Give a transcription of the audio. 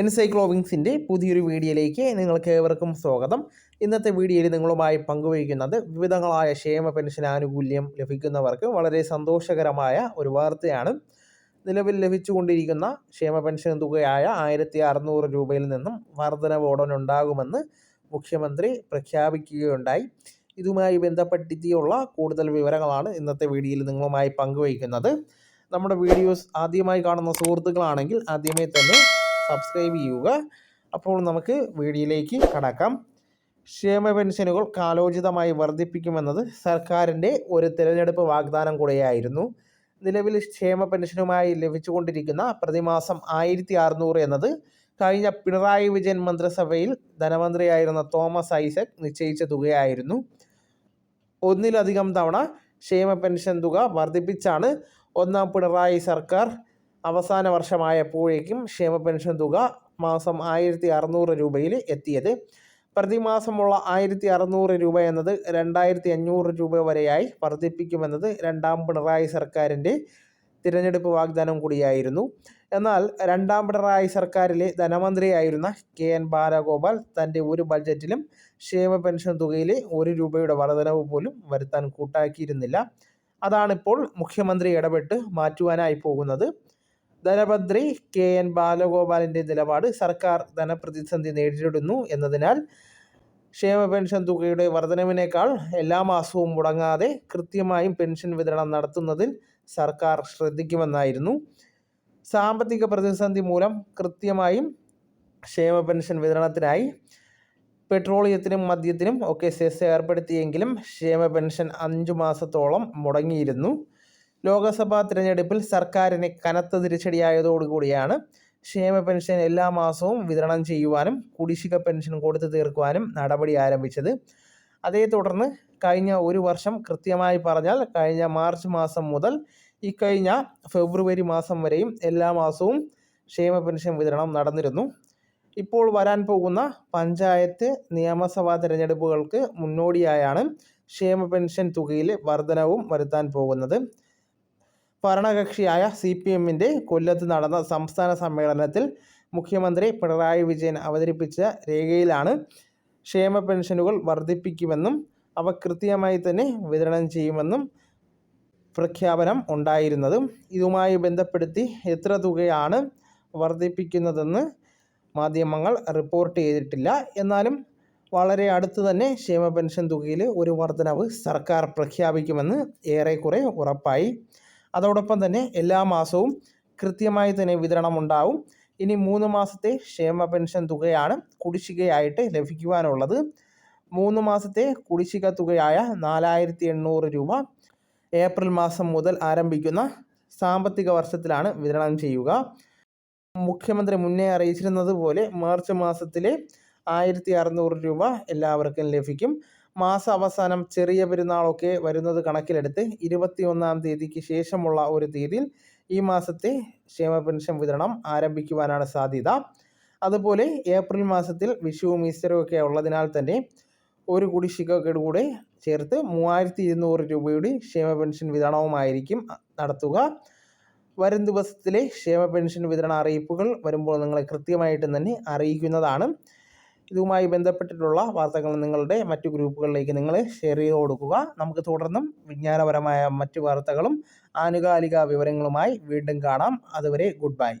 എൻസൈക്ലോവിങ്സിന്റെ പുതിയൊരു വീഡിയോയിലേക്ക് നിങ്ങൾക്ക് ഏവർക്കും സ്വാഗതം. ഇന്നത്തെ വീഡിയോയിൽ നിങ്ങളുമായി പങ്കുവയ്ക്കുന്നത് വിവിധങ്ങളായ ക്ഷേമ പെൻഷൻ ആനുകൂല്യം ലഭിക്കുന്നവർക്ക് വളരെ സന്തോഷകരമായ ഒരു വാർത്തയാണ്. നിലവിൽ ലഭിച്ചുകൊണ്ടിരിക്കുന്ന ക്ഷേമ പെൻഷൻ തുകയായ ആയിരത്തി അറുന്നൂറ് രൂപയിൽ നിന്നും വർധനവ് ഉടനുണ്ടാകുമെന്ന് മുഖ്യമന്ത്രി പ്രഖ്യാപിക്കുകയുണ്ടായി. ഇതുമായി ബന്ധപ്പെട്ടിട്ടുള്ള കൂടുതൽ വിവരങ്ങളാണ് ഇന്നത്തെ വീഡിയോയിൽ നിങ്ങളുമായി പങ്കുവയ്ക്കുന്നത്. നമ്മുടെ വീഡിയോസ് ആദ്യമായി കാണുന്ന സുഹൃത്തുക്കളാണെങ്കിൽ ആദ്യമേ തന്നെ സബ്സ്ക്രൈബ് ചെയ്യുക. അപ്പോൾ നമുക്ക് വീഡിയോയിലേക്ക് കടക്കാം. ക്ഷേമ പെൻഷനുകൾ കാലോചിതമായി വർദ്ധിപ്പിക്കുമെന്നത് സർക്കാരിന്റെ ഒരു തിരഞ്ഞെടുപ്പ് വാഗ്ദാനം കൂടെയായിരുന്നു. നിലവിൽ ക്ഷേമ പെൻഷനുമായി ലഭിച്ചുകൊണ്ടിരിക്കുന്ന പ്രതിമാസം ആയിരത്തി അറുന്നൂറ് എന്നത് കഴിഞ്ഞ പിണറായി വിജയൻ മന്ത്രിസഭയിൽ ധനമന്ത്രിയായിരുന്ന തോമസ് ഐസക് നിശ്ചയിച്ച തുകയായിരുന്നു. ഒന്നിലധികം തവണ ക്ഷേമ പെൻഷൻ തുക വർദ്ധിപ്പിച്ചാണ് ഒന്നാം പിണറായി സർക്കാർ അവസാന വർഷമായപ്പോഴേക്കും ക്ഷേമ പെൻഷൻ തുക മാസം ആയിരത്തി അറുന്നൂറ് രൂപയിൽ എത്തിയത്. പ്രതിമാസമുള്ള ആയിരത്തി അറുന്നൂറ് രൂപ എന്നത് രണ്ടായിരത്തി അഞ്ഞൂറ് രൂപ വരെയായി വർദ്ധിപ്പിക്കുമെന്നത് രണ്ടാം പിണറായി സർക്കാരിന്റെ തിരഞ്ഞെടുപ്പ് വാഗ്ദാനം കൂടിയായിരുന്നു. എന്നാൽ രണ്ടാം പിണറായി സർക്കാരിലെ ധനമന്ത്രിയായിരുന്ന കെ എൻ ബാലഗോപാൽ തന്റെ ഒരു ബഡ്ജറ്റിലും ക്ഷേമ പെൻഷൻ തുകയിലെ ഒരു രൂപയുടെ വർധനവ് പോലും വരുത്താൻ കൂട്ടാക്കിയിരുന്നില്ല. അതാണിപ്പോൾ മുഖ്യമന്ത്രി ഇടപെട്ട് മാറ്റുവാനായി പോകുന്നത്. ധനമന്ത്രി കെ എൻ ബാലഗോപാലിന്റെ നിലപാട് സർക്കാർ ധനപ്രതിസന്ധി നേരിടുന്നു എന്നതിനാൽ ക്ഷേമ പെൻഷൻ തുകയുടെ വർധനവിനേക്കാൾ എല്ലാ മാസവും മുടങ്ങാതെ കൃത്യമായും പെൻഷൻ വിതരണം നടത്തുന്നതിൽ സർക്കാർ ശ്രദ്ധിക്കുമെന്നായിരുന്നു. സാമ്പത്തിക പ്രതിസന്ധി മൂലം കൃത്യമായും ക്ഷേമ പെൻഷൻ വിതരണത്തിനായി പെട്രോളിയത്തിനും മദ്യത്തിനും ഒക്കെ സെസ് ഏർപ്പെടുത്തിയെങ്കിലും ക്ഷേമ പെൻഷൻ അഞ്ചു മാസത്തോളം മുടങ്ങിയിരുന്നു. ലോക്സഭാ തിരഞ്ഞെടുപ്പിൽ സർക്കാരിന് കനത്ത തിരിച്ചടിയായതോടുകൂടിയാണ് ക്ഷേമ പെൻഷൻ എല്ലാ മാസവും വിതരണം ചെയ്യുവാനും കുടിശ്ശിക പെൻഷൻ കൊടുത്തു തീർക്കുവാനും നടപടി ആരംഭിച്ചത്. അതേ തുടർന്ന് കഴിഞ്ഞ ഒരു വർഷം കൃത്യമായി പറഞ്ഞാൽ കഴിഞ്ഞ മാർച്ച് മാസം മുതൽ ഇക്കഴിഞ്ഞ ഫെബ്രുവരി മാസം വരെയും എല്ലാ മാസവും ക്ഷേമ പെൻഷൻ വിതരണം നടന്നിരുന്നു. ഇപ്പോൾ വരാൻ പോകുന്ന പഞ്ചായത്ത് നിയമസഭാ തിരഞ്ഞെടുപ്പുകൾക്ക് മുന്നോടിയായാണ് ക്ഷേമ പെൻഷൻ തുകയിൽ വർധനവും വരുത്താൻ പോകുന്നത്. ഭരണകക്ഷിയായ സി പി എമ്മിന്റെ കൊല്ലത്ത് നടന്ന സംസ്ഥാന സമ്മേളനത്തിൽ മുഖ്യമന്ത്രി പിണറായി വിജയൻ അവതരിപ്പിച്ച രേഖയിലാണ് ക്ഷേമ പെൻഷനുകൾ വർദ്ധിപ്പിക്കുമെന്നും അവ കൃത്യമായി തന്നെ വിതരണം ചെയ്യുമെന്നും പ്രഖ്യാപനം ഉണ്ടായിരുന്നതും ഇതുമായി ബന്ധപ്പെടുത്തി എത്ര തുകയാണ് വർദ്ധിപ്പിക്കുന്നതെന്ന് മാധ്യമങ്ങൾ റിപ്പോർട്ട് ചെയ്തിട്ടില്ല. എന്നാലും വളരെ അടുത്ത് തന്നെ ക്ഷേമ പെൻഷൻ തുകയിൽ ഒരു വർധനവ് സർക്കാർ പ്രഖ്യാപിക്കുമെന്ന് ഏറെക്കുറെ ഉറപ്പായി. അതോടൊപ്പം തന്നെ എല്ലാ മാസവും കൃത്യമായി തന്നെ വിതരണം ഉണ്ടാവും ഇനി മൂന്ന് മാസത്തെ ക്ഷേമ പെൻഷൻ തുകയാണ് കുടിശ്ശികയായിട്ട് ലഭിക്കുവാനുള്ളത്. മൂന്ന് മാസത്തെ കുടിശ്ശിക തുകയായ നാലായിരത്തി എണ്ണൂറ് രൂപ ഏപ്രിൽ മാസം മുതൽ ആരംഭിക്കുന്ന സാമ്പത്തിക വർഷത്തിലാണ് വിതരണം ചെയ്യുക. മുഖ്യമന്ത്രി മുന്നേ അറിയിച്ചിരുന്നത് പോലെ മാർച്ച് മാസത്തിലെ ആയിരത്തി അറുന്നൂറ് രൂപ എല്ലാവർക്കും ലഭിക്കും. മാസ അവസാനം ചെറിയ പെരുന്നാളൊക്കെ വരുന്നത് കണക്കിലെടുത്ത് ഇരുപത്തിയൊന്നാം തീയതിക്ക് ശേഷമുള്ള ഒരു തീയതിയിൽ ഈ മാസത്തെ ക്ഷേമ പെൻഷൻ വിതരണം ആരംഭിക്കുവാനാണ് സാധ്യത. അതുപോലെ ഏപ്രിൽ മാസത്തിൽ വിഷുവും ഈസ്റ്ററും ഒക്കെ ഉള്ളതിനാൽ തന്നെ ഒരു കുടിശ്ശികയോട് കൂടെ ചേർത്ത് മൂവായിരത്തി ഇരുന്നൂറ് രൂപയുടെ ക്ഷേമ പെൻഷൻ വിതരണവുമായിരിക്കും നടത്തുക. വരും ദിവസത്തിലെ ക്ഷേമ പെൻഷൻ വിതരണ അറിയിപ്പുകൾ വരുമ്പോൾ നിങ്ങളെ കൃത്യമായിട്ട് തന്നെ അറിയിക്കുന്നതാണ്. ഇതുമായി ബന്ധപ്പെട്ടിട്ടുള്ള വാർത്തകൾ നിങ്ങളുടെ മറ്റു ഗ്രൂപ്പുകളിലേക്ക് നിങ്ങൾ ഷെയർ ചെയ്ത് കൊടുക്കുക. നമുക്ക് തുടർന്നും വിജ്ഞാനപരമായ മറ്റു വാർത്തകളും ആനുകാലിക വിവരങ്ങളുമായി വീണ്ടും കാണാം. അതുവരെ ഗുഡ് ബൈ